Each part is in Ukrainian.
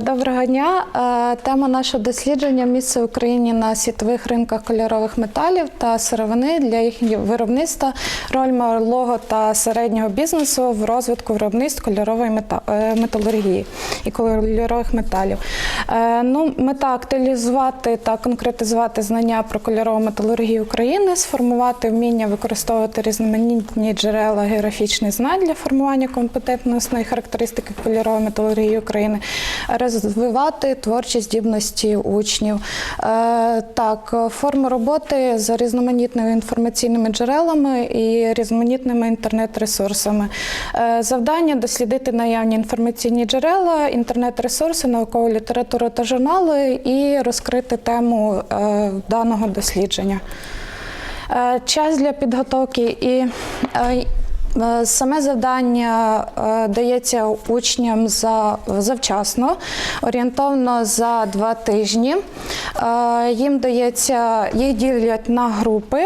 Доброго дня. Е, Тема нашого дослідження місце Україні на світових ринках кольорових металів та сировини для їхнього виробництва, роль малого та середнього бізнесу в розвитку виробництв кольорової е, металургії і кольорових металів. Е, Ну, мета актуалізувати та конкретизувати знання про кольорову металургію України, сформувати вміння використовувати різноманітні джерела географічних знань для формування компетентності характеристики кольорової металургії України, розвивати творчі здібності учнів. Е, Так, форми роботи за різноманітними інформаційними джерелами і різноманітними інтернет-ресурсами. Е, Завдання дослідити наявні інформаційні джерела, інтернет-ресурси, наукову літературу та журнали і розкрити тему е, даного дослідження. Час для підготовки і Саме завдання е, дається учням за, завчасно, орієнтовно за два тижні. Їм дається, їх ділять на групи,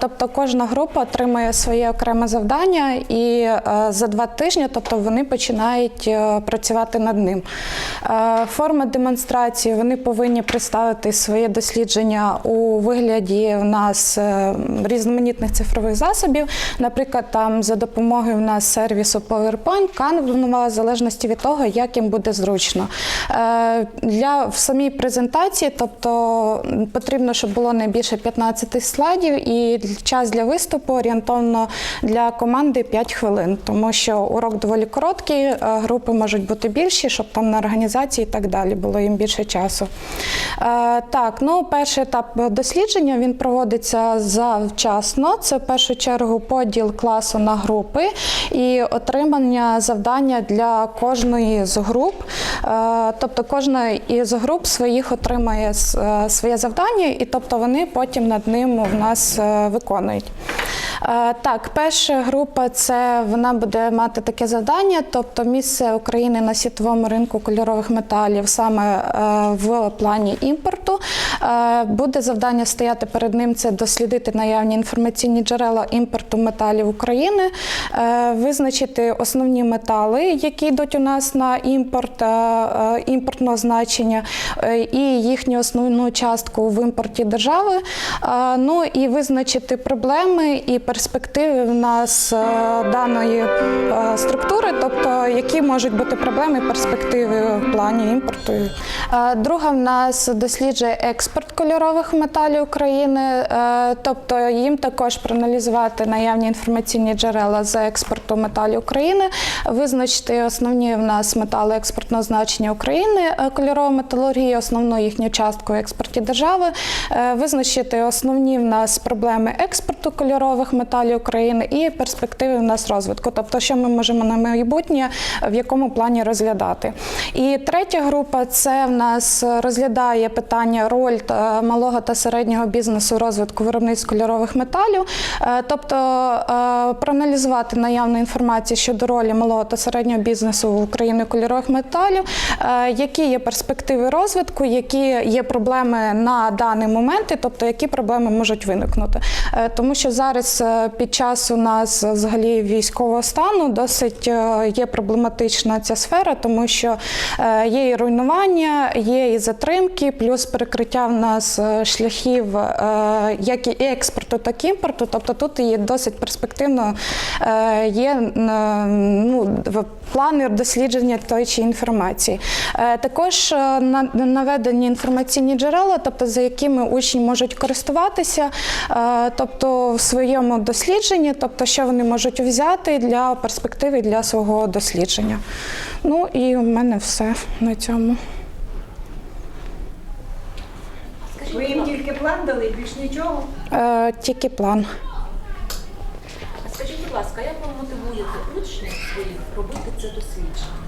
тобто кожна група отримує своє окреме завдання, і за два тижні тобто вони починають е, працювати над ним. Форма демонстрації вони повинні представити своє дослідження у вигляді в нас е, різноманітних цифрових засобів, наприклад, там за допомогою в нас сервісу PowerPoint, Canva, в залежності від того, як їм буде зручно. Е, Для в самій презентації, тобто м, потрібно, щоб було не більше 15 слайдів, і час для виступу орієнтовно для команди 5 хвилин, тому що урок доволі короткий, е, групи можуть бути більші, щоб там на організації і так далі було їм більше часу. Е, Так, ну перший етап дослідження він проводиться завчасно. Це в першу чергу поділ класу на групи і отримання завдання для кожної з груп. Е, Тобто кожна із груп своїх отримає своє завдання, і тобто вони потім над ним в нас е, виконують. Е, Так, перша група це вона буде мати таке завдання, тобто місце України на світовому ринку кольорових металів саме е, в плані імпорту. Е, Буде завдання стояти перед ним це дослідити наявні інформаційні джерела імпорту металів України, визначити основні метали, які йдуть у нас на імпорт, імпортного значення, і їхню основну частку в імпорті держави. Ну і визначити проблеми і перспективи в нас е, даної е, структури, тобто які можуть бути проблеми і перспективи в плані імпорту. Е, Друга в нас досліджує експорт кольорових металів України, тобто їм також проаналізувати наявні інформаційні джерела з експорту металів України, визначити основні в нас метали експортного значення України, кольорова металургія, основну їхню частку в експорті держави, визначити основні в нас проблеми експорту кольорових металів України і перспективи в нас розвитку, тобто що ми можемо на майбутнє в якому плані розглядати. І третя група це в нас розглядає питання роль малого та середнього бізнесу розвитку виробництв кольорових металів, Е, тобто е, проаналізувати наявну інформацію щодо ролі малого та середнього бізнесу в Україні кольорових металів, е, які є перспективи розвитку, які є проблеми на даний момент, тобто які проблеми можуть виникнути. Е, Тому що зараз е, під час у нас взагалі військового стану досить е, є проблематична ця сфера, тому що е, є і руйнування, є і затримки, плюс перекриття в нас е, шляхів е, як і експорту, так і імпорту. Тобто тут є досить перспективно е, є е, ну, плани дослідження тої чи інформації. Е, Також е, наведені інформаційні джерела, тобто за якими учні можуть користуватися, е, тобто в своєму дослідженні, тобто що вони можуть взяти для перспективи для свого дослідження. Ну і у мене все на цьому. Ви їм тільки план дали, більш нічого. Е, Тільки план. Скажіть, будь ласка, як ви мотивуєте учнів своїх робити це дослідження?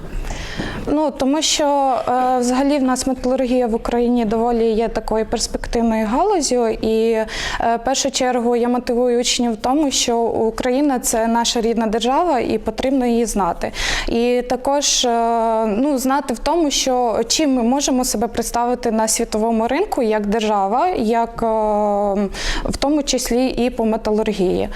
Ну тому що е, взагалі в нас металургія в Україні доволі є такою перспективною галузю, і е, першу чергу я мотивую учнів в тому, що Україна це наша рідна держава, і потрібно її знати. І також е, ну, знати в тому, що чим ми можемо себе представити на світовому ринку як держава, як е, в тому числі і по металургії.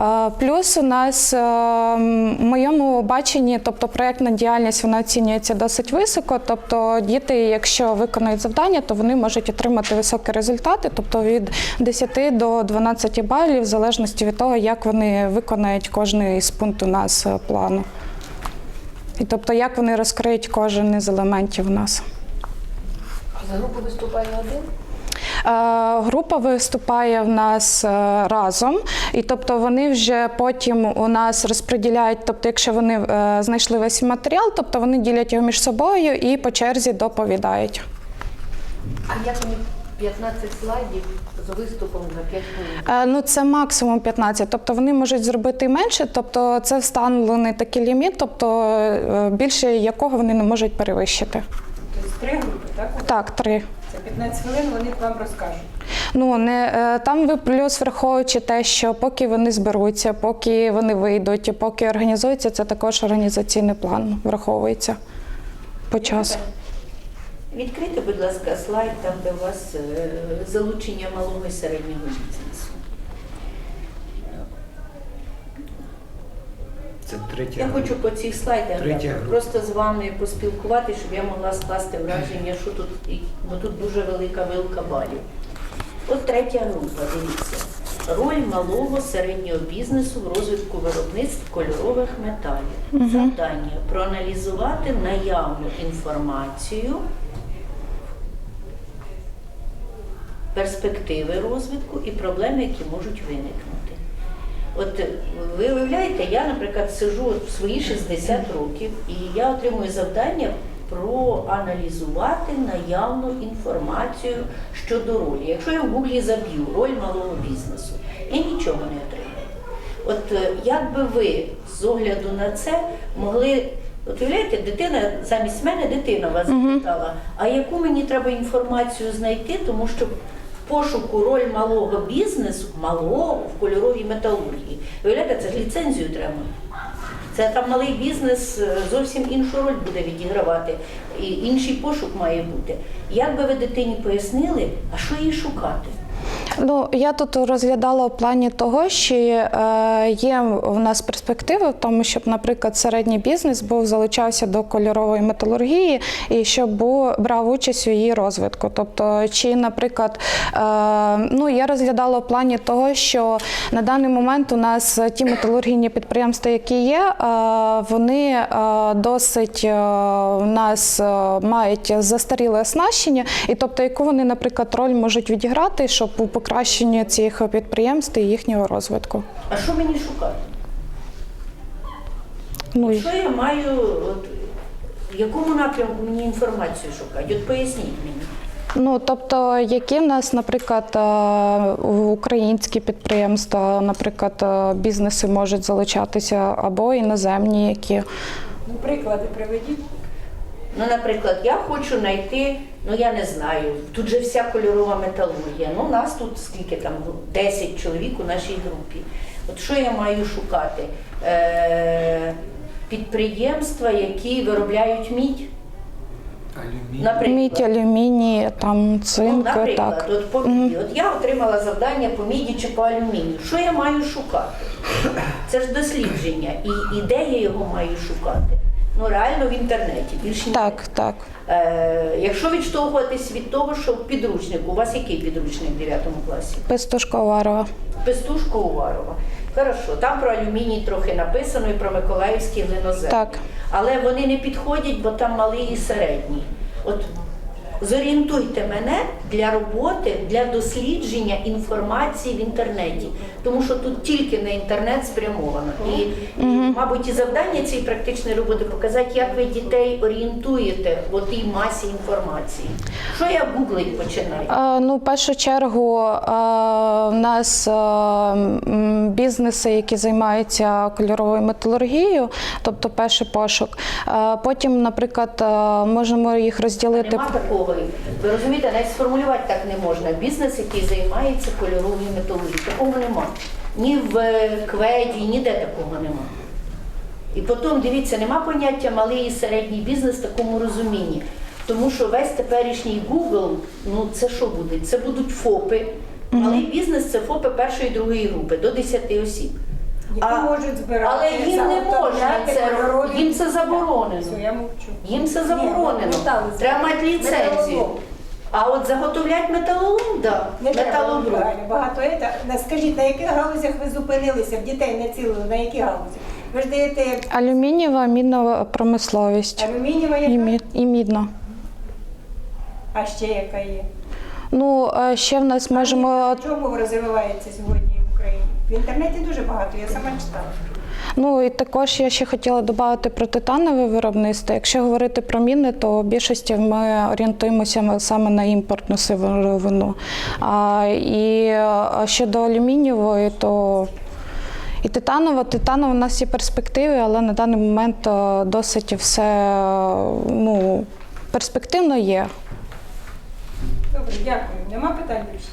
Е, Плюс у нас е, в моєму баченні, тобто проєктна діяльність вона оцінюється оцінюється досить високо. Тобто діти, якщо виконують завдання, то вони можуть отримати високі результати, тобто від 10 до 12 балів, в залежності від того, як вони виконають кожний з пунктів нас е, плану. І тобто, як вони розкриють кожен із елементів у нас. За групу виступає один? Е, Група виступає в нас е, разом, і тобто вони вже потім у нас розподіляють. Тобто, якщо вони е, знайшли весь матеріал, тобто вони ділять його між собою і по черзі доповідають. А як вони 15 слайдів з виступом за 5 хвилин? Ну, це максимум 15, тобто вони можуть зробити менше, тобто це встановлений такий ліміт, тобто більше якого вони не можуть перевищити. Тобто три групи, так? Так, три. Це 15 хвилин, вони вам розкажуть. Ну не е, там ви плюс враховуючи те, що поки вони зберуться, поки вони вийдуть, поки організуються, це також організаційний план враховується по часу. Відкрийте, будь ласка, слайд там, де у вас е, залучення малого і середнього бізнесу. Третя. Я хочу по цих слайдах Третя да, просто з вами поспілкуватися, щоб я могла скласти враження, що тут, бо тут дуже велика вилка балів. От третя група, дивіться. Роль малого середнього бізнесу в розвитку виробництв кольорових металів. Завдання проаналізувати наявну інформацію, перспективи розвитку і проблеми, які можуть виникнути. От е, ви уявляєте, я, наприклад, сижу в свої 60 років і я отримую завдання проаналізувати наявну інформацію щодо ролі. Якщо я в Гуглі заб'ю роль малого бізнесу, я нічого не отримаю. От е, як би ви з огляду на це могли. От уявляєте, дитина замість мене дитина вас запитала, а яку мені треба інформацію знайти, тому що пошуку роль малого бізнесу, малого в кольоровій металургії. Виявляєте, це ж ліцензію треба. Це там малий бізнес е, зовсім іншу роль буде відігравати, і інший пошук має бути. Як би ви дитині пояснили, а що їй шукати? Ну я тут розглядала в плані того, що е, є в нас перспективи в тому, щоб, наприклад, середній бізнес був залучався до кольорової металургії і щоб був брав участь у її розвитку. Тобто, чи, наприклад, е, ну я розглядала в плані того, що на даний момент у нас ті металургійні підприємства, які є, е, вони досить у нас мають застаріле оснащення, і тобто, яку вони, наприклад, роль можуть відіграти, щоб у покращенні цих підприємств і їхнього розвитку. А що мені шукати? Ну Що я маю, от, в якому напрямку мені інформацію шукати? От поясніть мені. ну тобто, які в нас, наприклад, е, українські підприємства, наприклад, е, бізнеси можуть залучатися або іноземні, які Ну, приклади приведіть. Ну, наприклад, я хочу знайти, ну я не знаю, тут же вся кольорова металургія. Ну, нас тут скільки там 10 чоловік у нашій групі. От що я маю шукати? Е, підприємства, які виробляють мідь. Наприклад. мідь, алюміній, там Ну, цинк, наприклад, так. от по міді. От я отримала завдання по міді чи по алюмінію. Що я маю шукати? Це ж дослідження. І, і де я його маю шукати? Ну, реально в інтернеті. Більше ніде. Так, так. Е, якщо відштовхуватись від того, що в підручнику, у вас який підручник в 9 класі? Пестушко-Варова. Пестушко Уварова. Хорошо, там про алюміній трохи написано і про Миколаївський глинозем. Так. Але вони не підходять, бо там малий і середній. От зорієнтуйте мене для роботи, для дослідження інформації в інтернеті, тому що тут тільки на інтернет спрямовано. І, і мабуть, і завдання цієї практичної роботи показати, як ви дітей орієнтуєте в тій масі інформації. Що я гуглить починаю? Е, Ну, в першу чергу, е, в нас м, бізнеси, які займаються кольоровою металургією, тобто перший пошук. Е, Потім, наприклад, е, можемо їх розділити. Нема такого. Ви розумієте, навіть сформулювати так не можна. Бізнес, який займається кольоровою металургією, такого нема. Ні в е, кведі, ніде такого нема. І потім, дивіться, нема поняття малий і середній бізнес в такому розумінні. Тому що весь теперішній Google, ну це що буде? Це будуть ФОПи. Малий бізнес це ФОПи першої і другої групи до 10 осіб. А- можуть збирати. Але їм не можна це робити, їм це заборонено. Я мовчу. Їм це заборонено. Треба мати ліцензію. Металолом. А от заготовлять металолом, да. Не треба багато це. Скажіть, на яких галузях ви зупинилися? В дітей не цілили, на які галузі? Ви ж даєте Алюмінієва мідна промисловість алюмінієва, і, яка? мід, і мідна. а ще яка є? Ну, е, ще в нас можемо В чому розвивається сьогодні в Україні? В інтернеті дуже багато, я сама читала. Ну і також я ще хотіла додати про титанове виробництво. Якщо говорити про міни, то в більшості ми орієнтуємося саме на імпортну сировину. А, і щодо алюмінієвої, то і титанова, титанова у нас є перспективи, але на даний момент досить все ну, перспективно є. Добре, дякую. Нема питань більше?